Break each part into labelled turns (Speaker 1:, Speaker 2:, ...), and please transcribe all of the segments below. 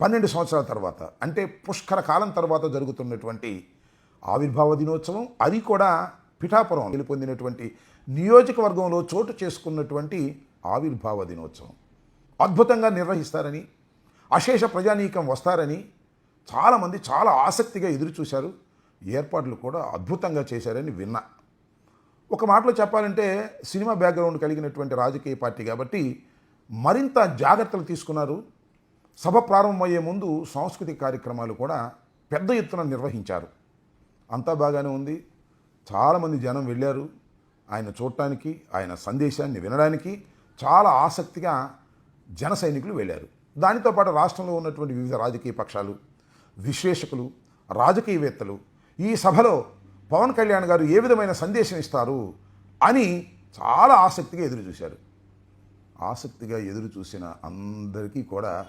Speaker 1: పన్నెండు సంవత్సరాల తర్వాత అంటే పుష్కర కాలం తర్వాత జరుగుతున్నటువంటి ఆవిర్భావ దినోత్సవం. అది కూడా పిఠాపురం గెలుపొందినటువంటి నియోజకవర్గంలో చోటు చేసుకున్నటువంటి ఆవిర్భావ దినోత్సవం. అద్భుతంగా నిర్వహిస్తారని అశేష ప్రజానీకం వస్తారని చాలామంది చాలా ఆసక్తిగా ఎదురు చూశారు ఏర్పాట్లు కూడా అద్భుతంగా చేశారని విన్నా. ఒక మాటలో చెప్పాలంటే సినిమా బ్యాక్గ్రౌండ్ కలిగినటువంటి రాజకీయ పార్టీ కాబట్టి మరింత జాగ్రత్తలు తీసుకున్నారు. సభ ప్రారంభమయ్యే ముందు సాంస్కృతిక కార్యక్రమాలు కూడా పెద్ద ఎత్తున నిర్వహించారు. అంతా బాగానే ఉంది. చాలామంది జనం వెళ్ళారు. ఆయన చూడటానికి ఆయన సందేశాన్ని వినడానికి చాలా ఆసక్తిగా జన సైనికులు వెళ్ళారు. దానితో పాటు రాష్ట్రంలో ఉన్నటువంటి వివిధ రాజకీయ పక్షాలు విశ్లేషకులు రాజకీయవేత్తలు ఈ సభలో పవన్ కళ్యాణ్ గారు ఏ విధమైన సందేశం ఇస్తారు అని చాలా ఆసక్తిగా ఎదురు చూశారు ఆసక్తిగా ఎదురు చూసిన అందరికీ కూడా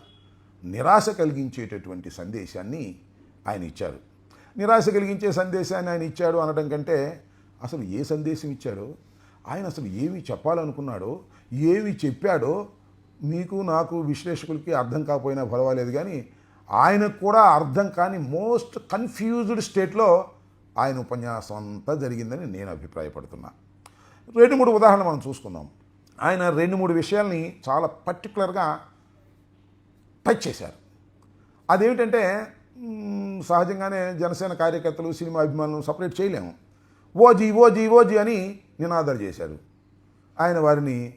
Speaker 1: నిరాశ కలిగించేటటువంటి సందేశాన్ని ఆయన ఇచ్చారు. నిరాశ కలిగించే సందేశాన్ని ఆయన ఇచ్చాడు అనడం కంటే అసలు ఏ సందేశం ఇచ్చాడో ఆయన అసలు ఏమి చెప్పాలనుకున్నాడో ఏమి చెప్పాడో మీకు నాకు విశ్లేషకులకి అర్థం కాకపోయినా పర్వాలేదు కానీ ఆయనకు కూడా అర్థం కాని మోస్ట్ కన్ఫ్యూజ్డ్ స్టేట్లో ఆయన ఉపన్యాసం అంతా జరిగిందని నేను అభిప్రాయపడుతున్నా. రెండు మూడు ఉదాహరణ మనం చూసుకుందాం. ఆయన రెండు మూడు విషయాల్ని చాలా పర్టికులర్గా టచ్ చేశారు. అదేమిటంటే సహజంగానే జనసేన కార్యకర్తలు సినిమా అభిమానులు సపరేట్ చేయలేము. ఓజీ ఓజీ ఓజీ అని నినాదాలు చేశారు. ఆయన వారిని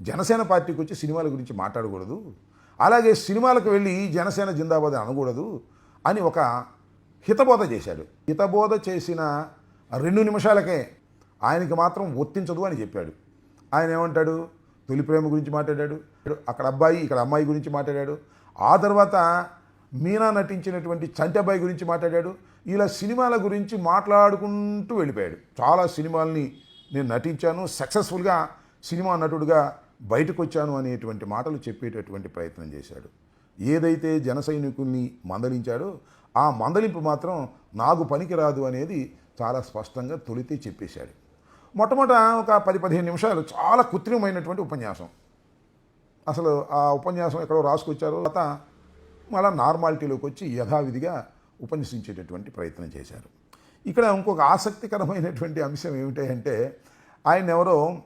Speaker 1: జనసేన పార్టీకి వచ్చి సినిమాల గురించి మాట్లాడకూడదు. అలాగే సినిమాలకు వెళ్ళి జనసేన జిందాబాద్ అనకూడదు అని ఒక హితబోధ చేశాడు. హితబోధ చేసిన రెండు నిమిషాలకే ఆయనకి మాత్రం ఒత్తించదు అని చెప్పాడు. ఆయన ఏమంటాడు? తొలి ప్రేమ గురించి మాట్లాడాడు. అక్కడ అబ్బాయి ఇక్కడ అమ్మాయి గురించి మాట్లాడాడు. ఆ తర్వాత మీనా నటించినటువంటి చంటబ్బాయి గురించి మాట్లాడాడు. ఇలా సినిమాల గురించి మాట్లాడుకుంటూ వెళ్ళిపోయాడు. చాలా సినిమాల్ని నేను నటించాను. సక్సెస్ఫుల్గా సినిమా నటుడుగా బయటకు వచ్చాను అనేటువంటి మాటలు చెప్పేటటువంటి ప్రయత్నం చేశాడు. ఏదైతే జన సైనికుల్ని మందలించాడో ఆ మందలింపు మాత్రం నాకు పనికిరాదు అనేది చాలా స్పష్టంగా తొలితే చెప్పేశాడు. మొట్టమొదట ఒక పది పదిహేను నిమిషాలు చాలా కృత్రిమమైనటువంటి ఉపన్యాసం. అసలు ఆ ఉపన్యాసం ఎక్కడో రాసుకొచ్చారో తర్వాత మళ్ళా నార్మాలిటీలోకి వచ్చి యథావిధిగా ఉపన్యసించేటటువంటి ప్రయత్నం చేశారు. ఇక్కడ ఇంకొక ఆసక్తికరమైనటువంటి అంశం ఏమిటంటే ఆయన ఎవరో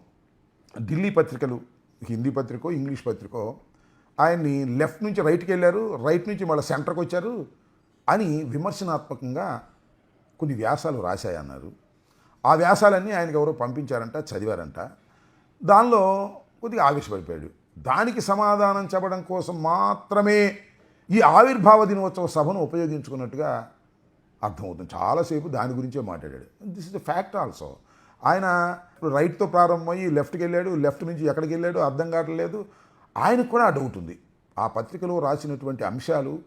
Speaker 1: ఢిల్లీ పత్రికలు హిందీ పత్రికో ఇంగ్లీష్ పత్రికో ఆయన్ని లెఫ్ట్ నుంచి రైట్కి వెళ్ళారు రైట్ నుంచి మళ్ళీ సెంటర్కి వచ్చారు అని విమర్శనాత్మకంగా కొన్ని వ్యాసాలు రాశాయన్నారు. ఆ వ్యాసాలన్నీ ఆయనకు ఎవరో పంపించారంట చదివారంట. దానిలో కొద్దిగా ఆవేశపడిపోయాడు. దానికి సమాధానం చెప్పడం కోసం మాత్రమే ఈ ఆవిర్భావ దినోత్సవ సభను ఉపయోగించుకున్నట్టుగా అర్థమవుతుంది. చాలాసేపు దాని గురించే మాట్లాడాడు. This is the fact also ఆయన ఇప్పుడు రైట్తో ప్రారంభమయ్యి లెఫ్ట్కి వెళ్ళాడు లెఫ్ట్ నుంచి ఎక్కడికి వెళ్ళాడు అర్థం కావట్లేదు. ఆయనకు కూడా ఆ డౌట్ ఉంది. ఆ పత్రికలో రాసినటువంటి అంశాలు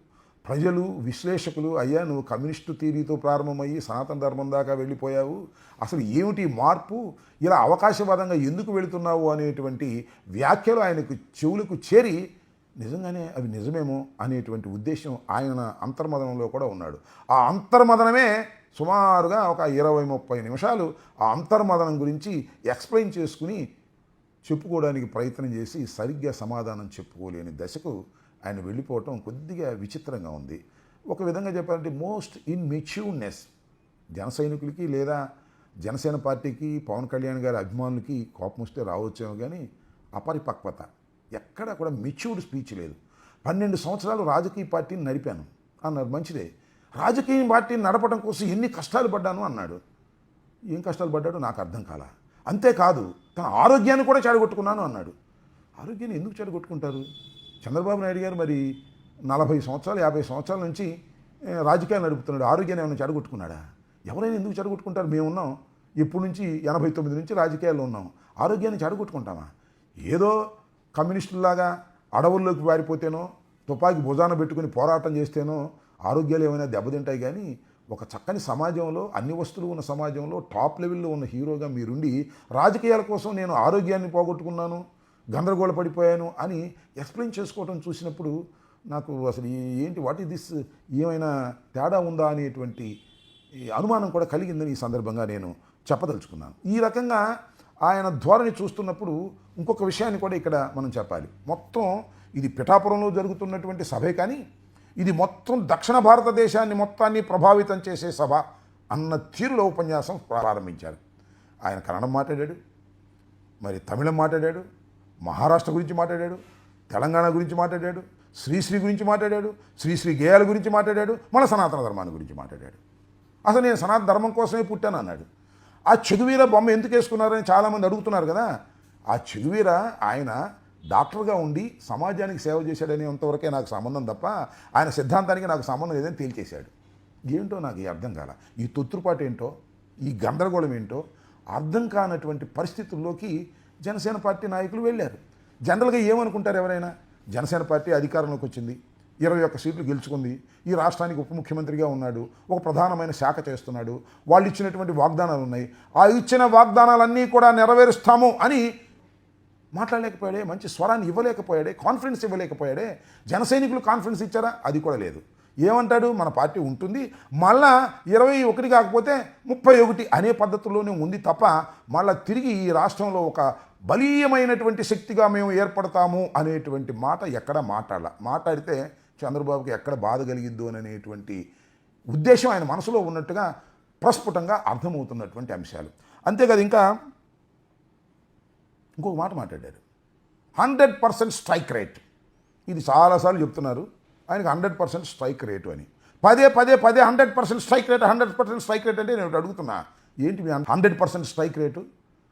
Speaker 1: ప్రజలు విశ్లేషకులు అయ్యా నువ్వు కమ్యూనిస్టు థీరీతో ప్రారంభమయ్యి సనాతన ధర్మం దాకా వెళ్ళిపోయావు. అసలు ఏమిటి మార్పు? ఇలా అవకాశవాదంగా ఎందుకు వెళుతున్నావు? అనేటువంటి వ్యాఖ్యలు ఆయనకు చెవులకు చేరి నిజంగానే అవి నిజమేమో? అనేటువంటి ఉద్దేశం ఆయన అంతర్మదనంలో కూడా ఉన్నాడు. ఆ అంతర్మదనమే సుమారుగా ఒక ఇరవై ముప్పై నిమిషాలు ఆ అంతర్మదనం గురించి ఎక్స్ప్లెయిన్ చేసుకుని చెప్పుకోవడానికి ప్రయత్నం చేసి సరిగ్గా సమాధానం చెప్పుకోలేని దశకు ఆయన వెళ్ళిపోవటం కొద్దిగా విచిత్రంగా ఉంది. ఒక విధంగా చెప్పాలంటే మోస్ట్ ఇన్ మెచ్యూర్నెస్ జన సైనికులకి లేదా జనసేన పార్టీకి పవన్ కళ్యాణ్ గారి అభిమానులకి కోపం వస్తే రావచ్చేమో కానీ అపరిపక్వత. ఎక్కడ కూడా మెచ్యూర్డ్ స్పీచ్ లేదు. పన్నెండు సంవత్సరాలు రాజకీయ పార్టీని నడిపాను. అన్నారు మంచిదే. రాజకీయ పార్టీని నడపడం కోసం ఎన్ని కష్టాలు పడ్డాను అన్నాడు. ఏం కష్టాలు పడ్డాడో నాకు అర్థం కాల. అంతేకాదు తన ఆరోగ్యాన్ని కూడా చెడగొట్టుకున్నాను అన్నాడు. ఆరోగ్యాన్ని ఎందుకు చెడగొట్టుకుంటారు? చంద్రబాబు నాయుడు గారు మరి నలభై సంవత్సరాలు యాభై సంవత్సరాల నుంచి రాజకీయాలు నడుపుతున్నాడు. ఆరోగ్యాన్ని ఏమైనా చెడగొట్టుకున్నాడా? ఎవరైనా ఎందుకు చెడగొట్టుకుంటారు? మేము ఉన్నాం. ఇప్పటి నుంచి ఎనభై తొమ్మిది నుంచి రాజకీయాల్లో ఉన్నాం. ఆరోగ్యాన్ని చెడగొట్టుకుంటామా? ఏదో కమ్యూనిస్టులాగా అడవుల్లోకి పారిపోతేనో తుపాకి భుజాన పెట్టుకుని పోరాటం చేస్తేనో ఆరోగ్యాలు ఏమైనా దెబ్బతింటాయి కానీ ఒక చక్కని సమాజంలో అన్ని వస్తువులు ఉన్న సమాజంలో టాప్ లెవెల్లో ఉన్న హీరోగా మీరుండి రాజకీయాల కోసం నేను ఆరోగ్యాన్ని పోగొట్టుకున్నాను. గందరగోళ పడిపోయాను అని ఎక్స్ప్లెయిన్ చేసుకోవడం చూసినప్పుడు నాకు అసలు ఏంటి వాట్ ఈస్ దిస్ ఏమైనా తేడా ఉందా అనేటువంటి అనుమానం కూడా కలిగిందని ఈ సందర్భంగా నేను చెప్పదలుచుకున్నాను. ఈ రకంగా ఆయన ధోరణి చూస్తున్నప్పుడు ఇంకొక విషయాన్ని కూడా ఇక్కడ మనం చెప్పాలి. మొత్తం ఇది పిఠాపురంలో జరుగుతున్నటువంటి సభే కానీ ఇది మొత్తం దక్షిణ భారతదేశాన్ని మొత్తాన్ని ప్రభావితం చేసే సభ అన్న తీరులో ఉపన్యాసం ప్రారంభించారు. ఆయన కన్నడం మాట్లాడాడు మరి తమిళం మాట్లాడాడు మహారాష్ట్ర గురించి మాట్లాడాడు తెలంగాణ గురించి మాట్లాడాడు శ్రీశ్రీ గురించి మాట్లాడాడు శ్రీశ్రీ గేయాల గురించి మాట్లాడాడు మన సనాతన ధర్మాన్ని గురించి మాట్లాడాడు. అసలు నేను సనాతన ధర్మం కోసమే పుట్టాను అన్నాడు. ఆ చెదువీర బొమ్మ ఎందుకు వేసుకున్నారని చాలామంది అడుగుతున్నారు కదా. ఆ చెదువీర ఆయన డాక్టర్గా ఉండి సమాజానికి సేవ చేశాడనేంతవరకే నాకు సంబంధం తప్ప ఆయన సిద్ధాంతానికి నాకు సంబంధం లేదని తేల్చేశాడు. ఏంటో నాకు ఈ అర్థం కాల ఈ తొత్తుపాటు ఏంటో ఈ గందరగోళం ఏంటో అర్థం కానటువంటి పరిస్థితుల్లోకి జనసేన పార్టీ నాయకులు వెళ్ళారు. జనరల్గా ఏమనుకుంటారు ఎవరైనా? జనసేన పార్టీ అధికారంలోకి వచ్చింది. ఇరవై ఒక్క సీట్లు గెలుచుకుంది. ఈ రాష్ట్రానికి ఉప ముఖ్యమంత్రిగా ఉన్నాడు. ఒక ప్రధానమైన శాఖ చేస్తున్నాడు. వాళ్ళు ఇచ్చినటువంటి వాగ్దానాలు ఉన్నాయి. ఆ ఇచ్చిన వాగ్దానాలన్నీ కూడా నెరవేరుస్తాము అని మాట్లాడలేకపోయాడే మంచి స్వరాన్ని ఇవ్వలేకపోయాడే కాన్ఫిడెన్స్ ఇవ్వలేకపోయాడే. జనసైనికులు కాన్ఫిడెన్స్ ఇచ్చారా? అది కూడా లేదు. ఏమంటాడు? మన పార్టీ ఉంటుంది. మళ్ళా ఇరవై ఒకటి కాకపోతే ముప్పై ఒకటి అనే పద్ధతిలోనే ఉంది తప్ప మళ్ళా తిరిగి ఈ రాష్ట్రంలో ఒక బలీయమైనటువంటి శక్తిగా మేము ఏర్పడతాము అనేటువంటి మాట ఎక్కడ మాట్లాడాల మాట్లాడితే చంద్రబాబుకి ఎక్కడ బాధ కలిగిద్దు అనేటువంటి ఉద్దేశం ఆయన మనసులో ఉన్నట్టుగా ప్రస్ఫుటంగా అర్థమవుతున్నటువంటి అంశాలు. అంతేకాదు ఇంకా ఇంకొక మాట మాట్లాడారు. Hundred percent strike rate. ఇది చాలాసార్లు చెప్తున్నారు. ఆయనకు హండ్రెడ్ పర్సెంట్ స్ట్రైక్ రేటు అని. పదే పదే పదే hundred percent strike rate hundred percent strike rate అంటే నేను అడుగుతున్నా. ఏంటి మీ హండ్రెడ్ పర్సెంట్ స్ట్రైక్ రేటు?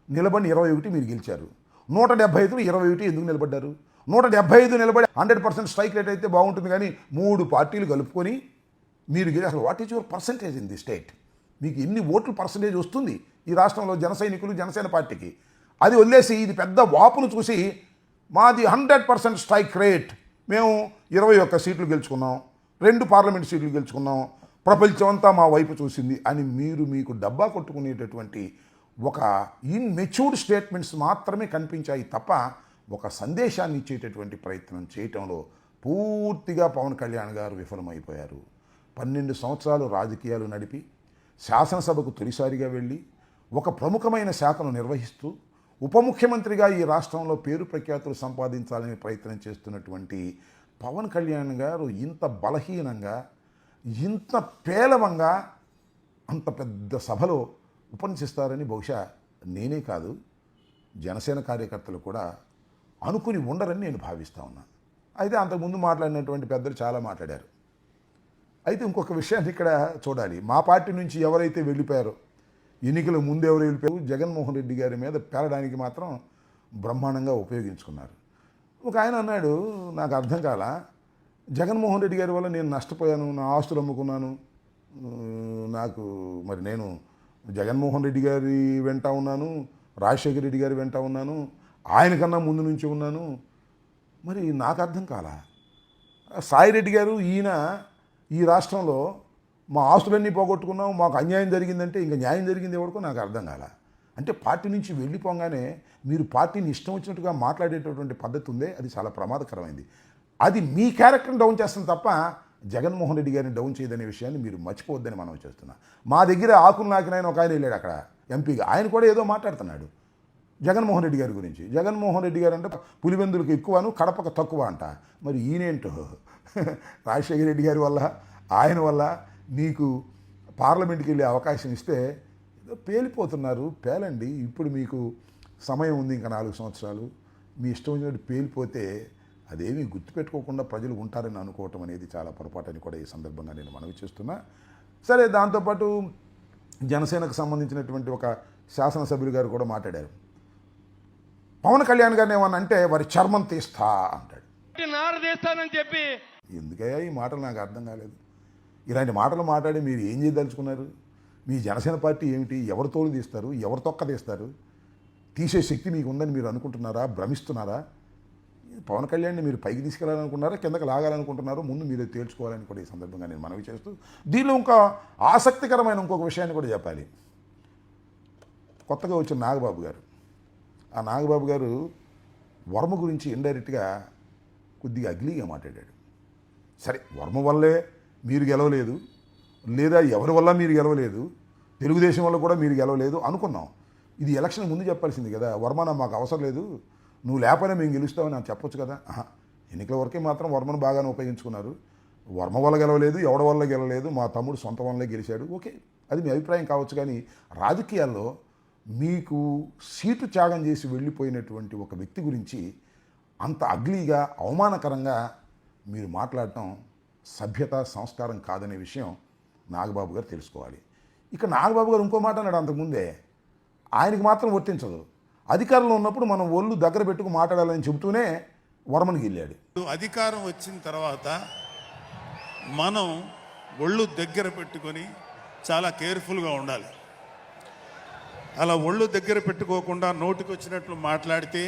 Speaker 1: నిలబడి ఇరవై ఒకటి మీరు గెలిచారు. నూట డెబ్బై ఐదు ఇరవై ఒకటి ఎందుకు నిలబడ్డారు? నూట డెబ్బై ఐదు నిలబడి హండ్రెడ్ పర్సెంట్ స్ట్రైక్ రేట్ అయితే బాగుంటుంది కానీ మూడు పార్టీలు కలుపుకొని మీరు గెలి అసలు what is your percentage in the state? మీకు ఎన్ని ఓట్లు పర్సంటేజ్ వస్తుంది ఈ రాష్ట్రంలో జన సైనికులు జనసేన పార్టీకి? అది వదిలేసి ఇది పెద్ద వాపును చూసి మాది హండ్రెడ్ పర్సెంట్ స్ట్రైక్ రేట్ మేము ఇరవై ఒక్క సీట్లు గెలుచుకున్నాం రెండు పార్లమెంట్ సీట్లు గెలుచుకున్నాం ప్రపంచమంతా మా వైపు చూసింది అని మీరు మీకు డబ్బా కొట్టుకునేటటువంటి ఒక ఇన్మెచ్యూర్డ్ స్టేట్మెంట్స్ మాత్రమే కనిపించాయి తప్ప ఒక సందేశాన్ని ఇచ్చేటటువంటి ప్రయత్నం చేయటంలో పూర్తిగా పవన్ కళ్యాణ్ గారు విఫలమైపోయారు. పన్నెండు సంవత్సరాలు రాజకీయాలు నడిపి శాసనసభకు తొలిసారిగా వెళ్ళి ఒక ప్రముఖమైన శాఖను నిర్వహిస్తూ ఉప ముఖ్యమంత్రిగా ఈ రాష్ట్రంలో పేరు ప్రఖ్యాతులు సంపాదించాలని ప్రయత్నం చేస్తున్నటువంటి పవన్ కళ్యాణ్ గారు ఇంత బలహీనంగా ఇంత పేలవంగా అంత పెద్ద సభలో ఉపన్యసిస్తారని బహుశా నేనే కాదు జనసేన కార్యకర్తలు కూడా అనుకుని ఉండరని నేను భావిస్తా ఉన్నాను. అయితే అంతకుముందు మాట్లాడినటువంటి పెద్దలు చాలా మాట్లాడారు. అయితే ఇంకొక విషయాన్ని ఇక్కడ చూడాలి. మా పార్టీ నుంచి ఎవరైతే వెళ్ళిపోయారో ఎన్నికల ముందు ఎవరు వెళ్ళిపోయారు జగన్మోహన్ రెడ్డి గారి మీద పేలడానికి మాత్రం బ్రహ్మాండంగా ఉపయోగించుకున్నారు. ఒక ఆయన అన్నాడు నాకు అర్థం కాల జగన్మోహన్ రెడ్డి గారి వల్ల నేను నష్టపోయాను నా ఆస్తులు అమ్ముకున్నాను నాకు మరి నేను జగన్మోహన్ రెడ్డి గారి వెంట ఉన్నాను రాజశేఖర రెడ్డి గారి వెంట ఉన్నాను ఆయనకన్నా ముందు నుంచి ఉన్నాను. మరి నాకు అర్థం కాలా? సాయిరెడ్డి గారు ఈయన ఈ రాష్ట్రంలో మా ఆస్తులన్నీ పోగొట్టుకున్నాం మాకు అన్యాయం జరిగిందంటే ఇంకా న్యాయం జరిగింది ఎవరికో నాకు అర్థం కాల. అంటే పార్టీ నుంచి వెళ్ళిపోగానే మీరు పార్టీని ఇష్టం వచ్చినట్టుగా మాట్లాడేటటువంటి పద్ధతి ఉందే అది చాలా ప్రమాదకరమైంది. అది మీ క్యారెక్టర్ని డౌన్ చేస్తుంది తప్ప జగన్మోహన్ రెడ్డి గారిని డౌన్ చేయదనే విషయాన్ని మీరు మర్చిపోవద్దని మనం చేస్తున్నాం. మా దగ్గర ఆకులు నాకినాయన ఒక ఆయన వెళ్ళాడు అక్కడ ఎంపీగా. ఆయన కూడా ఏదో మాట్లాడుతున్నాడు జగన్మోహన్ రెడ్డి గారి గురించి. జగన్మోహన్ రెడ్డి గారు అంటే పులివెందులకు ఎక్కువను కడపకు తక్కువ అంట. మరి ఈయనేంటో? రాజశేఖర రెడ్డి గారి వల్ల ఆయన వల్ల నీకు పార్లమెంట్కి వెళ్ళే అవకాశం ఇస్తే ఏదో పేలిపోతున్నారు పేలండి. ఇప్పుడు మీకు సమయం ఉంది ఇంకా నాలుగు సంవత్సరాలు. మీ ఇష్టం వచ్చినట్టు పేలిపోతే అదేమీ గుర్తుపెట్టుకోకుండా ప్రజలు ఉంటారని అనుకోవటం అనేది చాలా పొరపాటు అని కూడా ఈ సందర్భంగా నేను మనవి చేస్తున్నా. సరే దాంతోపాటు జనసేనకు సంబంధించినటువంటి ఒక శాసనసభ్యులు గారు కూడా మాట్లాడారు. పవన్ కళ్యాణ్ గారిని ఏమన్నా అంటే వారి చర్మం తీస్తా అంటాడు.
Speaker 2: నారదీస్తానని చెప్పి
Speaker 1: ఎందుకయ్యా ఈ మాటలు నాకు అర్థం కాలేదు. ఇలాంటి మాటలు మాట్లాడి మీరు ఏం చేయదలుచుకున్నారు? మీ జనసేన పార్టీ ఏమిటి? ఎవరు తోలు తీస్తారు? ఎవరు తొక్క తీస్తారు? తీసే శక్తి మీకు ఉందని మీరు అనుకుంటున్నారా? భ్రమిస్తున్నారా? పవన్ కళ్యాణ్ని మీరు పైకి తీసుకెళ్ళాలనుకున్నారా కిందకి లాగాలనుకుంటున్నారో ముందు మీరే తేల్చుకోవాలని కూడా ఈ సందర్భంగా నేను మనవి చేస్తూ దీనిలో ఇంకా ఆసక్తికరమైన ఇంకొక విషయాన్ని కూడా చెప్పాలి. కొత్తగా వచ్చిన నాగబాబు గారు. ఆ నాగబాబు గారు వర్మ గురించి ఇండైరెక్ట్గా కొద్దిగా అగ్లీగా మాట్లాడాడు. సరే వర్మ వల్లే మీరు గెలవలేదు లేదా ఎవరి వల్ల మీరు గెలవలేదు తెలుగుదేశం వల్ల కూడా మీరు గెలవలేదు అనుకున్నాం. ఇది ఎలక్షన్ ముందు చెప్పాల్సింది కదా వర్మన మాకు అవసరం లేదు నువ్వు లేకపోయినా మేము గెలుస్తామని నాకు చెప్పొచ్చు కదా. ఎన్నికల వరకే మాత్రం వర్మను బాగానే ఉపయోగించుకున్నారు. వర్మ వల్ల గెలవలేదు ఎవడ వల్ల గెలవలేదు మా తమ్ముడు సొంత వల్ల గెలిచాడు. ఓకే అది మీ అభిప్రాయం కావచ్చు కానీ రాజకీయాల్లో మీకు సీటు త్యాగం చేసి వెళ్ళిపోయినటువంటి ఒక వ్యక్తి గురించి అంత అగ్లీగా అవమానకరంగా మీరు మాట్లాడటం సభ్యత సంస్కారం కాదనే విషయం నాగబాబు గారు తెలుసుకోవాలి. ఇక నాగబాబు గారు ఇంకో మాట అన్నాడు అంతకుముందే ఆయనకి మాత్రం వర్తించదు. అధికారంలో ఉన్నప్పుడు మనం ఒళ్ళు దగ్గర పెట్టుకు మాట్లాడాలని చెబుతూనే వర్మనికి వెళ్ళాడు.
Speaker 3: అధికారం వచ్చిన తర్వాత మనం ఒళ్ళు దగ్గర పెట్టుకొని చాలా కేర్ఫుల్గా ఉండాలి. అలా ఒళ్ళు దగ్గర పెట్టుకోకుండా నోటికి వచ్చినట్లు మాట్లాడితే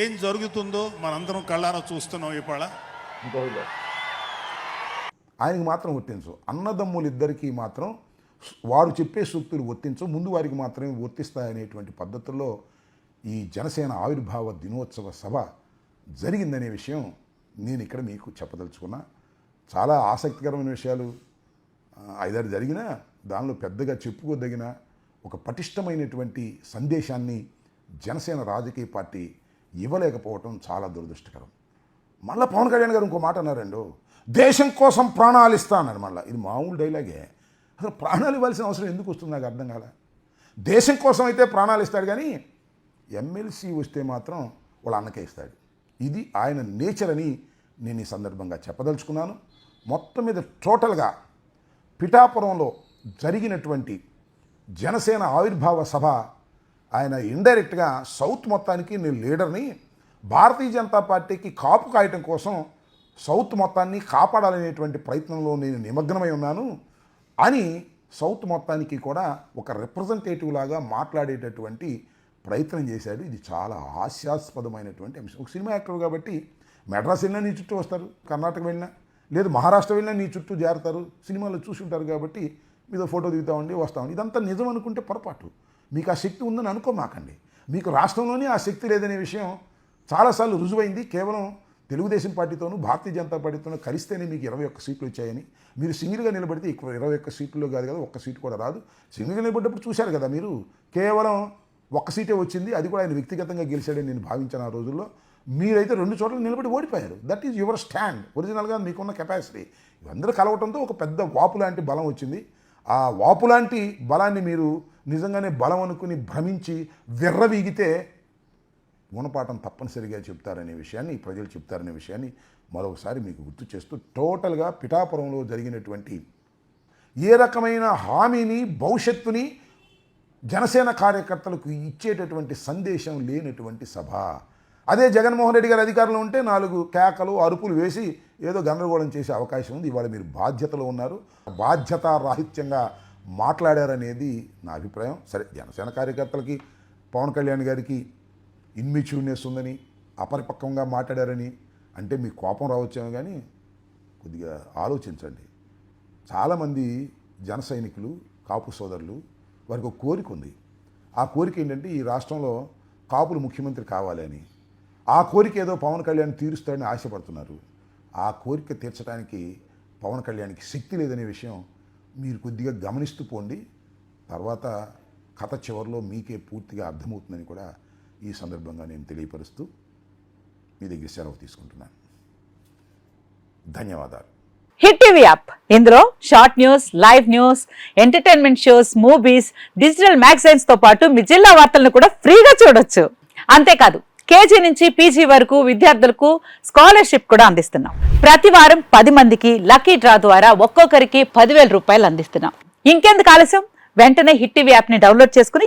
Speaker 3: ఏం జరుగుతుందో మనందరం కళ్ళారా చూస్తున్నాం ఇవాళ.
Speaker 1: ఆయనకి మాత్రం వర్తించవు. అన్నదమ్ములు ఇద్దరికీ మాత్రం వారు చెప్పే సూక్తులు వర్తించు ముందు వారికి మాత్రమే వర్తిస్తాయనేటువంటి పద్ధతుల్లో ఈ జనసేన ఆవిర్భావ దినోత్సవ సభ జరిగిందనే విషయం నేను ఇక్కడ మీకు చెప్పదలుచుకున్నా. చాలా ఆసక్తికరమైన విషయాలు ఐదారు జరిగినా దానిలో పెద్దగా చెప్పుకోదగిన ఒక పటిష్టమైనటువంటి సందేశాన్ని జనసేన రాజకీయ పార్టీ ఇవ్వలేకపోవటం చాలా దురదృష్టకరం. మళ్ళీ పవన్ కళ్యాణ్ గారు ఇంకో మాట అన్నారండు దేశం కోసం ప్రాణాలు ఇస్తానని మళ్ళీ. ఇది మామూలు డైలాగే. అసలు ప్రాణాలు ఇవ్వాల్సిన అవసరం ఎందుకు వస్తుంది నాకు అర్థం కాల. దేశం కోసం అయితే ప్రాణాలు ఇస్తాడు కానీ ఎమ్మెల్సీ వస్తే మాత్రం వాళ్ళ అన్నకే ఇస్తాడు. ఇది ఆయన నేచర్ అని నేను ఈ సందర్భంగా చెప్పదలుచుకున్నాను. మొత్తం మీద టోటల్గా పిఠాపురంలో జరిగినటువంటి జనసేన ఆవిర్భావ సభ ఆయన ఇండైరెక్ట్గా సౌత్ మొత్తానికి నేను లీడర్ని భారతీయ జనతా పార్టీకి కాపు కాయటం కోసం సౌత్ మొత్తాన్ని కాపాడాలనేటువంటి ప్రయత్నంలో నేను నిమగ్నమై ఉన్నాను అని సౌత్ మొత్తానికి కూడా ఒక రిప్రజెంటేటివ్ లాగా మాట్లాడేటటువంటి ప్రయత్నం చేశాడు. ఇది చాలా హాస్యాస్పదమైనటువంటి అంశం. ఒక సినిమా యాక్టర్ కాబట్టి మెడ్రాస్ వెళ్ళినా నీ చుట్టూ వస్తారు కర్ణాటక వెళ్ళినా లేదు మహారాష్ట్ర వెళ్ళినా నీ చుట్టూ జారుతారు సినిమాలో చూసి ఉంటారు కాబట్టి మీతో ఫోటో దిగుతామండి వస్తామండి ఇదంతా నిజం అనుకుంటే పొరపాటు. మీకు ఆ శక్తి ఉందని అనుకోమాకండి. మీకు రాష్ట్రంలోనే ఆ శక్తి లేదనే విషయం చాలాసార్లు రుజువైంది. కేవలం తెలుగుదేశం పార్టీతోనూ భారతీయ జనతా పార్టీతోనూ కలిస్తేనే మీకు ఇరవై ఒక్క సీట్లు వచ్చాయని. మీరు సింగిల్గా నిలబడితే ఇరవై ఒక్క సీట్లో కాదు కదా ఒక్క సీటు కూడా రాదు. సింగిల్గా నిలబడ్డప్పుడు చూశారు కదా మీరు కేవలం ఒక్క సీటే వచ్చింది అది కూడా ఆయన వ్యక్తిగతంగా గెలిచాడని నేను భావించాను ఆ రోజుల్లో. మీరైతే రెండు చోట్ల నిలబడి ఓడిపోయారు. దట్ ఈజ్ యువర్ స్టాండ్ ఒరిజినల్గా మీకున్న కెపాసిటీ ఇవందరూ కలవటంతో ఒక పెద్ద వాపు లాంటి బలం వచ్చింది. ఆ వాపు లాంటి బలాన్ని మీరు నిజంగానే బలం అనుకుని భ్రమించి విర్రవీగితే గుణపాఠం తప్పనిసరిగా చెప్తారనే విషయాన్ని ప్రజలు చెప్తారనే విషయాన్ని మరొకసారి మీకు గుర్తు చేస్తూ టోటల్గా పిఠాపురంలో జరిగినటువంటి ఏ రకమైన హామీని భవిష్యత్తుని జనసేన కార్యకర్తలకు ఇచ్చేటటువంటి సందేశం లేనటువంటి సభ. అదే జగన్మోహన్ రెడ్డి గారు అధికారంలో ఉంటే నాలుగు కేకలు అరుపులు వేసి ఏదో గందరగోళం చేసే అవకాశం ఉంది. ఇవాళ మీరు బాధ్యతలో ఉన్నారు. బాధ్యత రాహిత్యంగా మాట్లాడారనేది నా అభిప్రాయం. సరే జనసేన కార్యకర్తలకి పవన్ కళ్యాణ్ గారికి ఇన్మెచ్యూర్నెస్ ఉందని అపరిపక్వంగా మాట్లాడారని అంటే మీకు కోపం రావచ్చేమో కానీ కొద్దిగా ఆలోచించండి. చాలామంది జన సైనికులు కాపు సోదరులు వారికి ఒక కోరిక ఉంది. ఆ కోరిక ఏంటంటే ఈ రాష్ట్రంలో కాపులు ముఖ్యమంత్రి కావాలి అని. ఆ కోరిక ఏదో పవన్ కళ్యాణ్ తీరుస్తాడని ఆశపడుతున్నారు. ఆ కోరిక తీర్చడానికి పవన్ కళ్యాణ్కి శక్తి లేదనే విషయం మీరు కొద్దిగా గమనిస్తూ పోండి. తర్వాత కథ చివరిలో మీకే పూర్తిగా అర్థమవుతుందని కూడా ఈ సందర్భంగా నేను తెలియపరుస్తూ మీ దగ్గర సెలవు తీసుకుంటున్నాను. ధన్యవాదాలు.
Speaker 4: Hit TV app. ఇందులో short news live news entertainment shows movies digital మ్యాగజైన్స్తో పాటు మీ జిల్లా వార్తలను కూడా ఫ్రీగా చూడొచ్చు. అంతేకాదు కేజీ నుంచి పీజీ వరకు విద్యార్థులకు స్కాలర్షిప్ కూడా అందిస్తున్నాం. ప్రతి వారం పది మందికి లక్కీ డ్రా ద్వారా ఒక్కొక్కరికి పదివేల రూపాయలు అందిస్తున్నాం. ఇంకెందుకు ఆలస్యం? వెంటనే హిట్ టీవీ యాప్ని డౌన్లోడ్ చేసుకుని